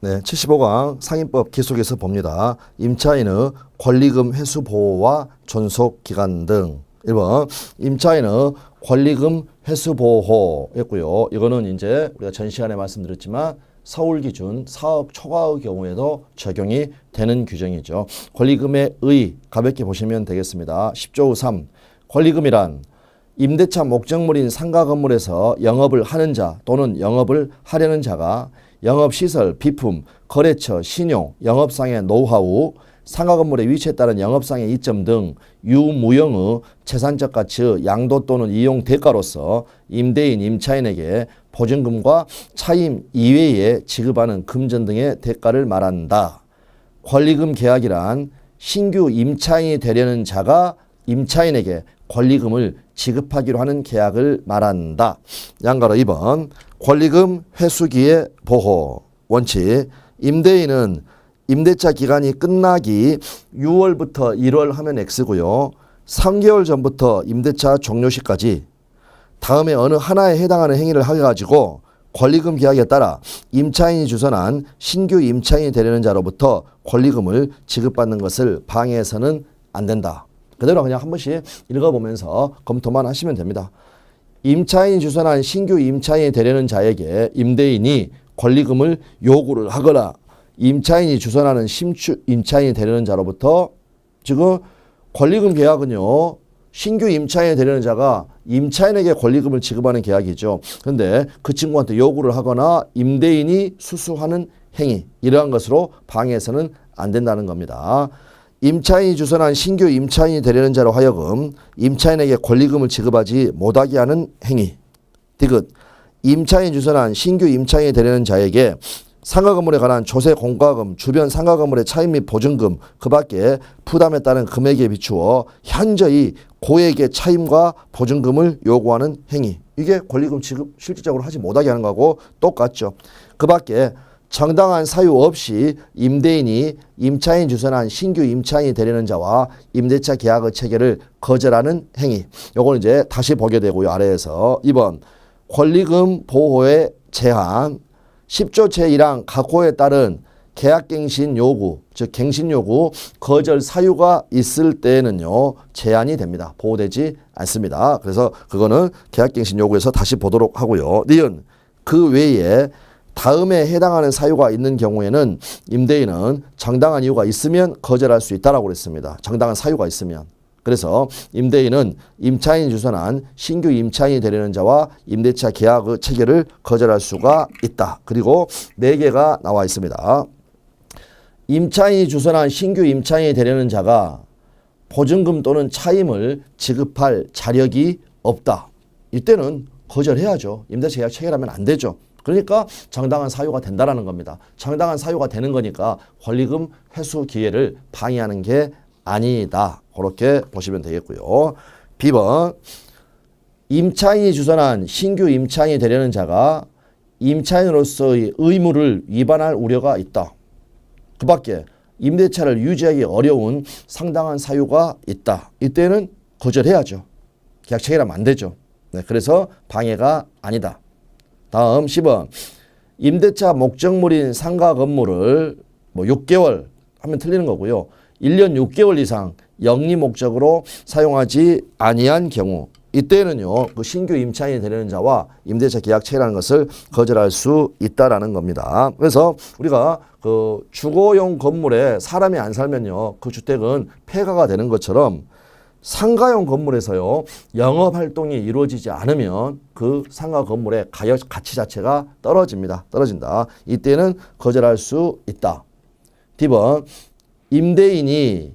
네, 75강 상인법 기속에서 봅니다. 임차인의 권리금 회수 보호와 존속 기간 등 1번 임차인의 권리금 회수 보호였고요. 이거는 이제 우리가 전 시간에 말씀드렸지만 서울 기준 사억 초과의 경우에도 적용이 되는 규정이죠. 권리금의 의 가볍게 보시면 되겠습니다. 10조 3 권리금이란 임대차 목적물인 상가 건물에서 영업을 하는 자 또는 영업을 하려는 자가 영업시설, 비품, 거래처, 신용, 영업상의 노하우, 상가 건물의 위치에 따른 영업상의 이점 등 유무형의 재산적 가치의 양도 또는 이용 대가로서 임대인, 임차인에게 보증금과 차임 이외에 지급하는 금전 등의 대가를 말한다. 권리금 계약이란 신규 임차인이 되려는 자가 임차인에게 권리금을 지급하기로 하는 계약을 말한다. 양가로 2번 권리금 회수기의 보호 원칙 임대인은 임대차 기간이 끝나기 6월부터 1월 하면 X고요. 3개월 전부터 임대차 종료 시까지 다음에 어느 하나에 해당하는 행위를 하게 가지고 권리금 계약에 따라 임차인이 주선한 신규 임차인이 되려는 자로부터 권리금을 지급받는 것을 방해해서는 안 된다. 그대로 그냥 한 번씩 읽어보면서 검토만 하시면 됩니다. 임차인이 주선한 신규 임차인이 되려는 자에게 임대인이 권리금을 요구를 하거나 임차인이 주선하는 심추 임차인이 되려는 자로부터 지금 권리금 계약은요. 신규 임차인이 되려는 자가 임차인에게 권리금을 지급하는 계약이죠. 그런데 그 친구한테 요구를 하거나 임대인이 수수하는 행위 이러한 것으로 방해해서는 안 된다는 겁니다. 임차인이 주선한 신규 임차인이 되려는 자로 하여금 임차인에게 권리금을 지급하지 못하게 하는 행위. 디귿 임차인 주선한 신규 임차인이 되려는 자에게 상가 건물에 관한 조세 공과금, 주변 상가 건물의 차임 및 보증금, 그 밖에 부담에 따른 금액에 비추어 현저히 고액의 차임과 보증금을 요구하는 행위. 이게 권리금 지급 실질적으로 하지 못하게 하는 거하고 똑같죠. 그 밖에 정당한 사유 없이 임대인이 임차인 주선한 신규 임차인이 되려는 자와 임대차 계약의 체결을 거절하는 행위. 요거는 이제 다시 보게 되고요. 아래에서 2번 권리금 보호의 제한 10조 제1항 각호에 따른 계약갱신 요구, 즉 갱신 요구 거절 사유가 있을 때에는요 제한이 됩니다. 보호되지 않습니다. 그래서 그거는 계약갱신 요구에서 다시 보도록 하고요. 니은 그 외에 다음에 해당하는 사유가 있는 경우에는 임대인은 정당한 이유가 있으면 거절할 수 있다라고 그랬습니다. 정당한 사유가 있으면. 그래서 임대인은 임차인 주선한 신규 임차인이 되려는 자와 임대차 계약의 체결을 거절할 수가 있다. 그리고 네 개가 나와 있습니다. 임차인이 주선한 신규 임차인이 되려는 자가 보증금 또는 차임을 지급할 자력이 없다. 이때는 거절해야죠. 임대차 계약 체결하면 안 되죠. 그러니까 정당한 사유가 된다라는 겁니다. 정당한 사유가 되는 거니까 권리금 회수 기회를 방해하는 게 아니다. 그렇게 보시면 되겠고요. B번 임차인이 주선한 신규 임차인이 되려는 자가 임차인으로서의 의무를 위반할 우려가 있다. 그 밖에 임대차를 유지하기 어려운 상당한 사유가 있다. 이때는 거절해야죠. 계약 체결하면 안 되죠. 네, 그래서 방해가 아니다. 다음 10번 임대차 목적물인 상가 건물을 뭐 6개월 하면 틀리는 거고요. 1년 6개월 이상 영리 목적으로 사용하지 아니한 경우 이때는요 그 신규 임차인이 되려는 자와 임대차 계약 체결하는 것을 거절할 수 있다라는 겁니다. 그래서 우리가 그 주거용 건물에 사람이 안 살면요 그 주택은 폐가가 되는 것처럼 상가용 건물에서요 영업 활동이 이루어지지 않으면 그 상가 건물의 가격 가치 자체가 떨어집니다. 떨어진다. 이때는 거절할 수 있다. D번 임대인이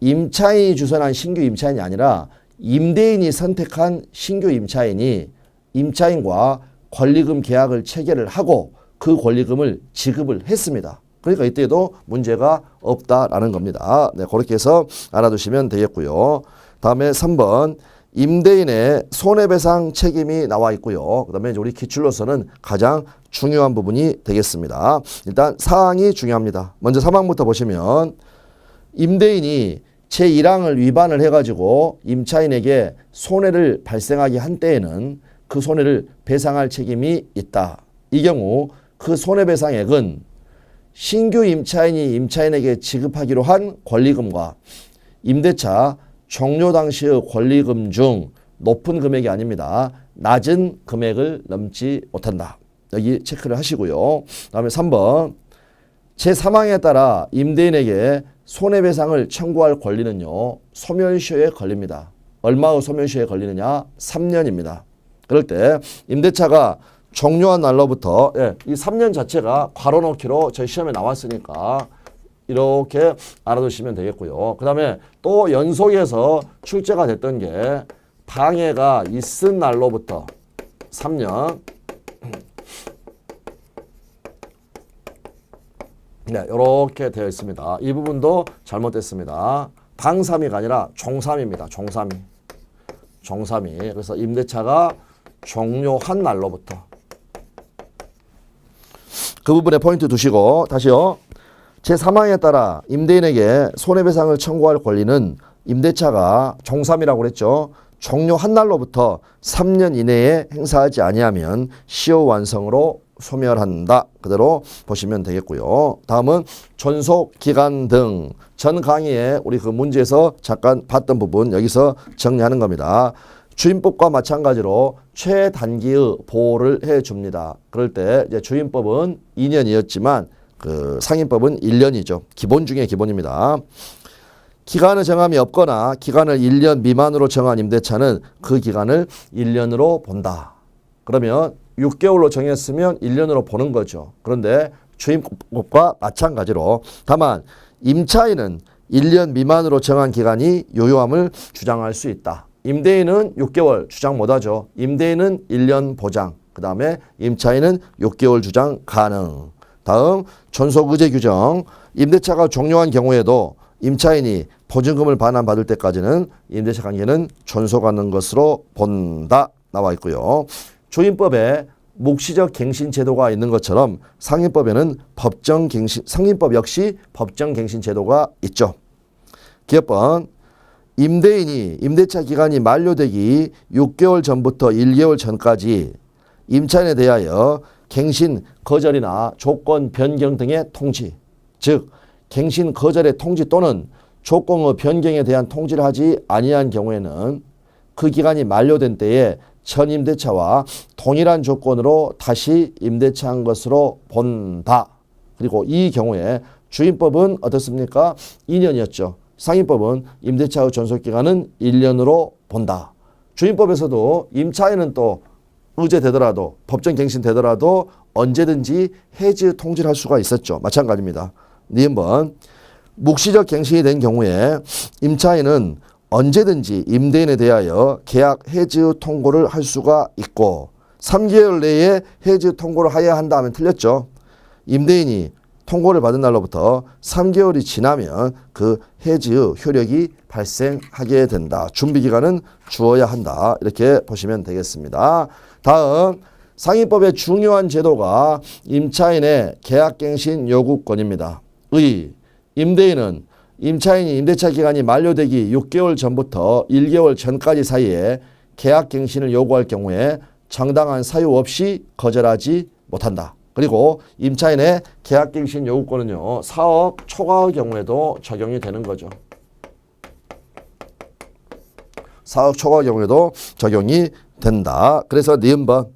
임차인이 주선한 신규 임차인이 아니라 임대인이 선택한 신규 임차인이 임차인과 권리금 계약을 체결을 하고 그 권리금을 지급을 했습니다. 그러니까 이때도 문제가 없다라는 겁니다. 네, 그렇게 해서 알아두시면 되겠고요. 다음에 3번 임대인의 손해배상 책임이 나와 있고요. 그 다음에 우리 기출로서는 가장 중요한 부분이 되겠습니다. 일단 사항이 중요합니다. 먼저 3항부터 보시면 임대인이 제1항을 위반을 해가지고 임차인에게 손해를 발생하게 한 때에는 그 손해를 배상할 책임이 있다. 이 경우 그 손해배상액은 신규 임차인이 임차인에게 지급하기로 한 권리금과 임대차 종료 당시의 권리금 중 높은 금액이 아닙니다. 낮은 금액을 넘지 못한다. 여기 체크를 하시고요. 다음에 3번 제 사망에 따라 임대인에게 손해배상을 청구할 권리는요. 소멸시효에 걸립니다. 얼마의 소멸시효에 걸리느냐? 3년입니다. 그럴 때 임대차가 종료한 날로부터 예, 이 3년 자체가 괄호 넣기로 저희 시험에 나왔으니까 이렇게 알아두시면 되겠고요. 그 다음에 또 연속해서 출제가 됐던 게 방해가 있은 날로부터 3년 네, 이렇게 되어 있습니다. 이 부분도 잘못됐습니다. 방삼이가 아니라 종삼입니다. 종삼이. 종삼이. 그래서 임대차가 종료한 날로부터. 그 부분에 포인트 두시고 다시요. 제 사망에 따라 임대인에게 손해배상을 청구할 권리는 임대차가 종삼이라고 그랬죠. 종료한 날로부터 3년 이내에 행사하지 아니하면 시효 완성으로 소멸한다. 그대로 보시면 되겠고요. 다음은 존속 기간 등 전 강의에 우리 그 문제에서 잠깐 봤던 부분 여기서 정리하는 겁니다. 주임법과 마찬가지로 최단기의 보호를 해 줍니다. 그럴 때 이제 주임법은 2년이었지만 그 상임법은 1년이죠. 기본 중에 기본입니다. 기간을 정함이 없거나 기간을 1년 미만으로 정한 임대차는 그 기간을 1년으로 본다. 그러면 6개월로 정했으면 1년으로 보는 거죠. 그런데 주임법과 마찬가지로 다만 임차인은 1년 미만으로 정한 기간이 요요함을 주장할 수 있다. 임대인은 6개월 주장 못하죠. 임대인은 1년 보장. 그 다음에 임차인은 6개월 주장 가능. 다음 존속의제 규정. 임대차가 종료한 경우에도 임차인이 보증금을 반환받을 때까지는 임대차 관계는 존속하는 것으로 본다 나와 있고요. 조인법에 묵시적 갱신 제도가 있는 것처럼 상인법에는 법정 갱신 상인법 역시 법정 갱신 제도가 있죠. 기업번 임대인이 임대차 기간이 만료되기 6개월 전부터 1개월 전까지 임차인에 대하여 갱신 거절이나 조건 변경 등의 통지, 즉 갱신 거절의 통지 또는 조건의 변경에 대한 통지를 하지 아니한 경우에는 그 기간이 만료된 때에 전 임대차와 동일한 조건으로 다시 임대차한 것으로 본다. 그리고 이 경우에 주임법은 어떻습니까? 2년이었죠. 상임법은 임대차의 존속기간은 1년으로 본다. 주임법에서도 임차인은 또 의제되더라도 법정 갱신되더라도 언제든지 해지 통지를 할 수가 있었죠. 마찬가지입니다. 니은번 묵시적 갱신이 된 경우에 임차인은 언제든지 임대인에 대하여 계약 해지 통고를 할 수가 있고 3개월 내에 해지 통고를 하여야 한다 하면 틀렸죠. 임대인이 통고를 받은 날로부터 3개월이 지나면 그 해지의 효력이 발생하게 된다. 준비 기간은 주어야 한다. 이렇게 보시면 되겠습니다. 다음 상위법의 중요한 제도가 임차인의 계약갱신 요구권입니다. 의, 임대인은 임차인이 임대차 기간이 만료되기 6개월 전부터 1개월 전까지 사이에 계약갱신을 요구할 경우에 정당한 사유 없이 거절하지 못한다. 그리고 임차인의 계약갱신 요구권은요. 사업 초과의 경우에도 적용이 되는 거죠. 사업 초과 경우에도 적용이 된다. 그래서 니은번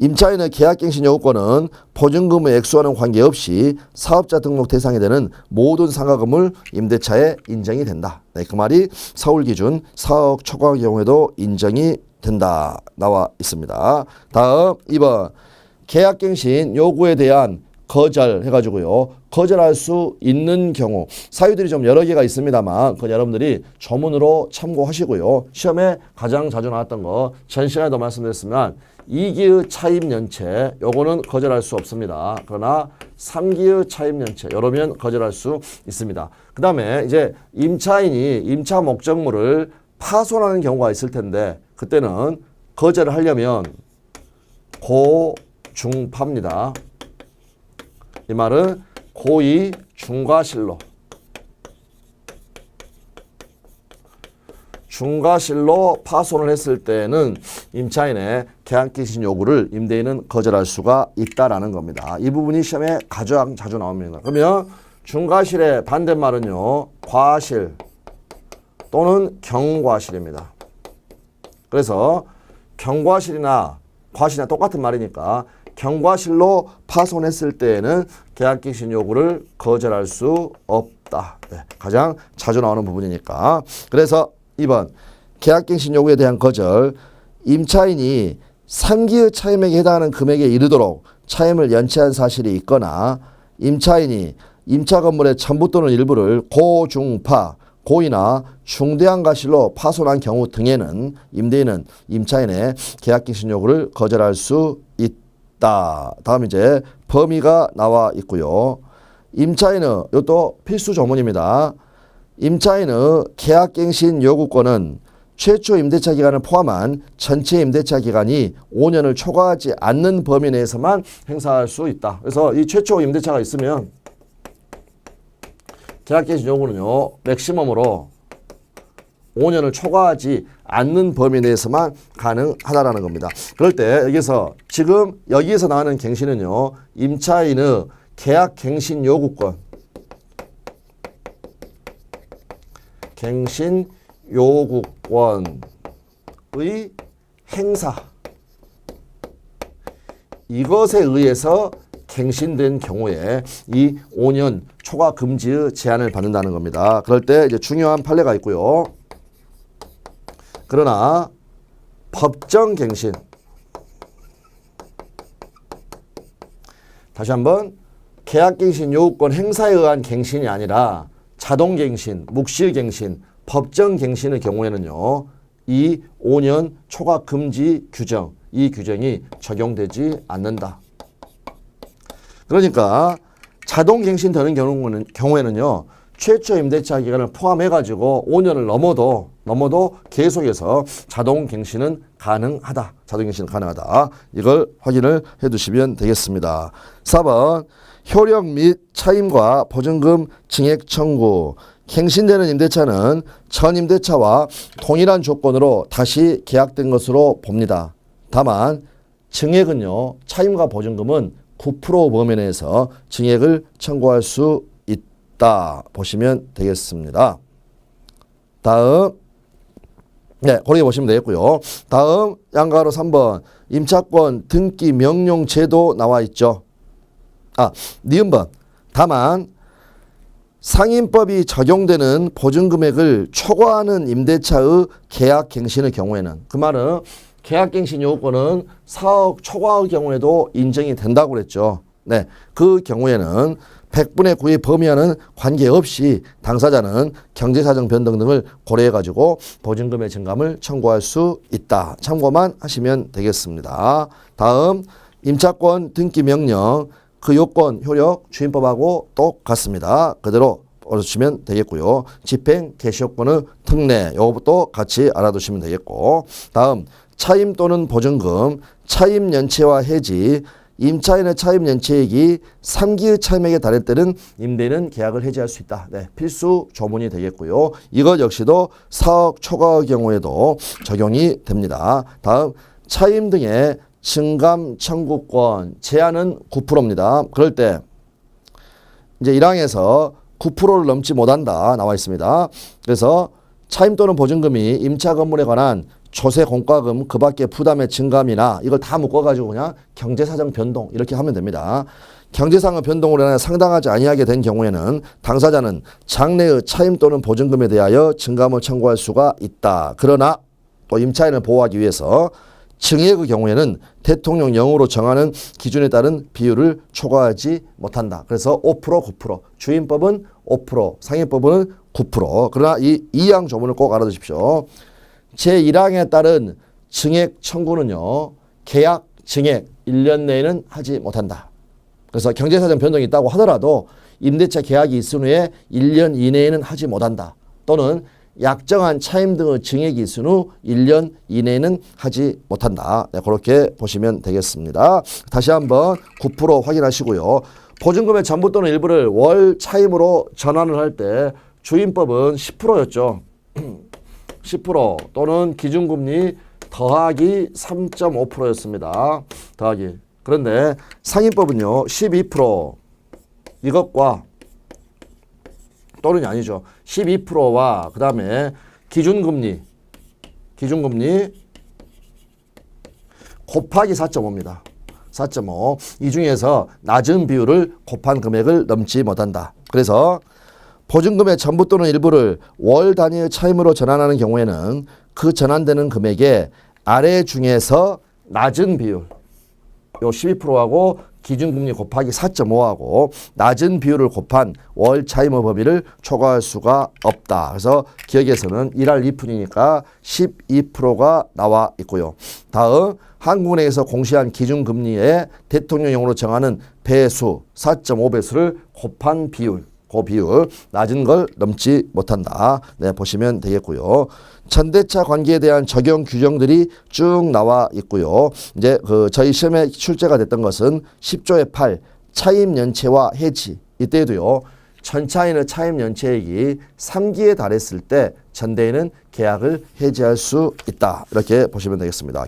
임차인의 계약갱신 요구권은 보증금의 액수와는 관계없이 사업자 등록 대상이 되는 모든 상가금을 임대차에 인정이 된다. 네, 그 말이 서울 기준 사업 초과 경우에도 인정이 된다. 나와 있습니다. 다음 2번 계약갱신 요구에 대한 거절 해가지고요. 거절할 수 있는 경우 사유들이 좀 여러 개가 있습니다만 그 여러분들이 조문으로 참고하시고요. 시험에 가장 자주 나왔던 거 전 시간에도 말씀드렸지만 2기의 차입 연체 요거는 거절할 수 없습니다. 그러나 3기의 차입 연체 이러면 거절할 수 있습니다. 그 다음에 이제 임차인이 임차 목적물을 파손하는 경우가 있을 텐데 그때는 거절을 하려면 고중파입니다. 이 말은 고의 중과실로 중과실로 파손을 했을 때는 임차인의 계약갱신 요구를 임대인은 거절할 수가 있다라는 겁니다. 이 부분이 시험에 가장 자주 나옵니다. 그러면 중과실의 반대말은요. 과실 또는 경과실입니다. 그래서 경과실이나 과실이나 똑같은 말이니까 경과실로 파손했을 때에는 계약갱신 요구를 거절할 수 없다. 네, 가장 자주 나오는 부분이니까. 그래서 2번 계약갱신 요구에 대한 거절 임차인이 3기의 차임액에 해당하는 금액에 이르도록 차임을 연체한 사실이 있거나 임차인이 임차 건물의 전부 또는 일부를 고중파 고의나 중대한 과실로 파손한 경우 등에는 임대인은 임차인의 계약갱신 요구를 거절할 수 있다. 다음 이제 범위가 나와 있고요. 임차인은 이것도 필수 조문입니다. 임차인의 계약갱신 요구권은 최초 임대차 기간을 포함한 전체 임대차 기간이 5년을 초과하지 않는 범위 내에서만 행사할 수 있다. 그래서 이 최초 임대차가 있으면 계약갱신 요구는요, 맥시멈으로 5년을 초과하지 않는 범위 내에서만 가능하다라는 겁니다. 그럴 때 여기서 지금 여기에서 나오는 갱신은요, 임차인의 계약 갱신 요구권, 갱신 요구권의 행사 이것에 의해서 갱신된 경우에 이 5년 초과 금지의 제한을 받는다는 겁니다. 그럴 때 이제 중요한 판례가 있고요. 그러나 법정 갱신 다시 한번 계약 갱신 요구권 행사에 의한 갱신이 아니라 자동 갱신, 묵실 갱신, 법정 갱신의 경우에는요. 이 5년 초과 금지 규정, 이 규정이 적용되지 않는다. 그러니까 자동 갱신 되는 경우는 경우에는요. 최초 임대차 기간을 포함해 가지고 5년을 넘어도 넘어도 계속해서 자동 갱신은 가능하다. 자동 갱신은 가능하다. 이걸 확인을 해 두시면 되겠습니다. 4번 효력 및 차임과 보증금 증액 청구 갱신되는 임대차는 전 임대차와 동일한 조건으로 다시 계약된 것으로 봅니다. 다만 증액은요. 차임과 보증금은 9% 범위 내에서 증액을 청구할 수 있다. 보시면 되겠습니다. 다음 네, 그렇게 보시면 되겠고요. 다음 양가로 3번 임차권 등기 명령 제도 나와 있죠. 아, 니은번. 다만 상인법이 적용되는 보증금액을 초과하는 임대차의 계약 갱신의 경우에는 그 말은 계약 갱신 요건은 4억 초과의 경우에도 인정이 된다고 그랬죠. 네. 그 경우에는 100분의 9의 범위와는 관계없이 당사자는 경제사정 변동 등을 고려해 가지고 보증금의 증감을 청구할 수 있다. 참고만 하시면 되겠습니다. 다음 임차권 등기 명령 그 요건 효력 주임법하고 똑같습니다. 그대로 알아두시면 되겠고요. 집행 개시요건의 특례 요것도 같이 알아두시면 되겠고 다음 차임 또는 보증금 차임 연체와 해지 임차인의 차임 연체액이 3기의 차임액에 달할 때는 임대인은 계약을 해지할 수 있다. 네, 필수 조문이 되겠고요. 이것 역시도 4억 초과의 경우에도 적용이 됩니다. 다음 차임 등의 증감 청구권 제한은 9%입니다. 그럴 때 이제 1항에서 9%를 넘지 못한다 나와 있습니다. 그래서 차임 또는 보증금이 임차 건물에 관한 조세 공과금 그 밖에 부담의 증감이나 이걸 다 묶어가지고 그냥 경제사정 변동 이렇게 하면 됩니다. 경제상의 변동으로 인해 상당하지 아니하게 된 경우에는 당사자는 장래의 차임 또는 보증금에 대하여 증감을 청구할 수가 있다. 그러나 또 임차인을 보호하기 위해서 증액의 경우에는 대통령령으로 정하는 기준에 따른 비율을 초과하지 못한다. 그래서 5% 9% 주임법은 5% 상임법은 9% 그러나 이 이항 조문을 꼭 알아두십시오. 제1항에 따른 증액 청구는요. 계약 증액 1년 내에는 하지 못한다. 그래서 경제사정 변동이 있다고 하더라도 임대차 계약이 있은 후에 1년 이내에는 하지 못한다. 또는 약정한 차임 등의 증액이 있은 후 1년 이내에는 하지 못한다. 네, 그렇게 보시면 되겠습니다. 다시 한번 9% 확인하시고요. 보증금의 전부 또는 일부를 월 차임으로 전환을 할 때 주임법은 10%였죠. 10% 또는 기준금리 더하기 3.5%였습니다. 더하기. 그런데 상인법은요. 12% 이것과 또는이 아니죠. 12%와 그 다음에 기준금리 기준금리 곱하기 4.5입니다. 4.5. 이 중에서 낮은 비율을 곱한 금액을 넘지 못한다. 그래서 보증금의 전부 또는 일부를 월 단위의 차임으로 전환하는 경우에는 그 전환되는 금액의 아래 중에서 낮은 비율 요 12%하고 기준금리 곱하기 4.5하고 낮은 비율을 곱한 월 차임의 범위를 초과할 수가 없다. 그래서 기억에서는 1할 2푼이니까 12%가 나와 있고요. 다음 한국은행에서 공시한 기준금리에 대통령령으로 정하는 배수 4.5배수를 곱한 비율 그 비율 낮은 걸 넘지 못한다. 네, 보시면 되겠고요. 전대차 관계에 대한 적용 규정들이 쭉 나와 있고요. 이제 그 저희 시험에 출제가 됐던 것은 10조의 8 차임 연체와 해지 이때도요. 전차인의 차임 연체액이 3기에 달했을 때 전대인은 계약을 해지할 수 있다. 이렇게 보시면 되겠습니다.